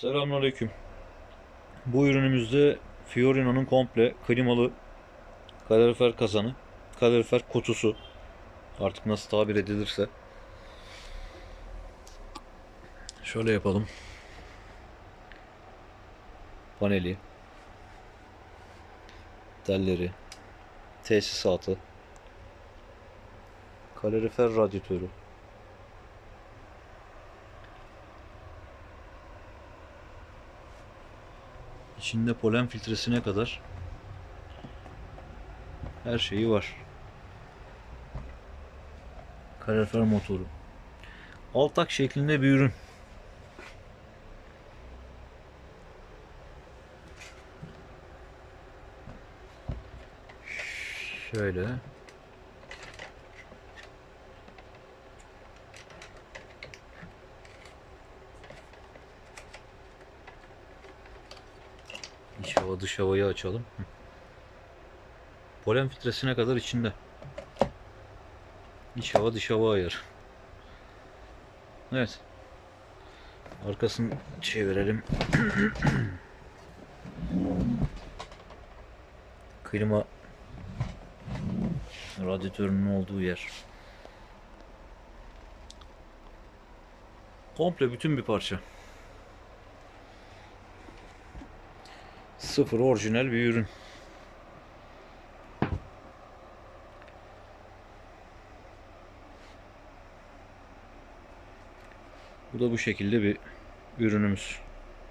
Selamünaleyküm. Bu ürünümüzde Fiorino'nun komple klimalı kalorifer kazanı, kalorifer kutusu artık nasıl tabir edilirse. Şöyle yapalım. Paneli, telleri, tesisatı, kalorifer radyatörü, İçinde polen filtresine kadar her şeyi var. Kalorifer motoru. Altak şeklinde bir ürün. Şöyle. İç hava dış havayı açalım. Polen filtresine kadar içinde. İç hava dış hava ayarı. Evet. Arkasını çevirelim. Klima radyatörünün olduğu yer. Komple bütün bir parça. Sıfır orijinal bir ürün. Bu da bu şekilde bir ürünümüz.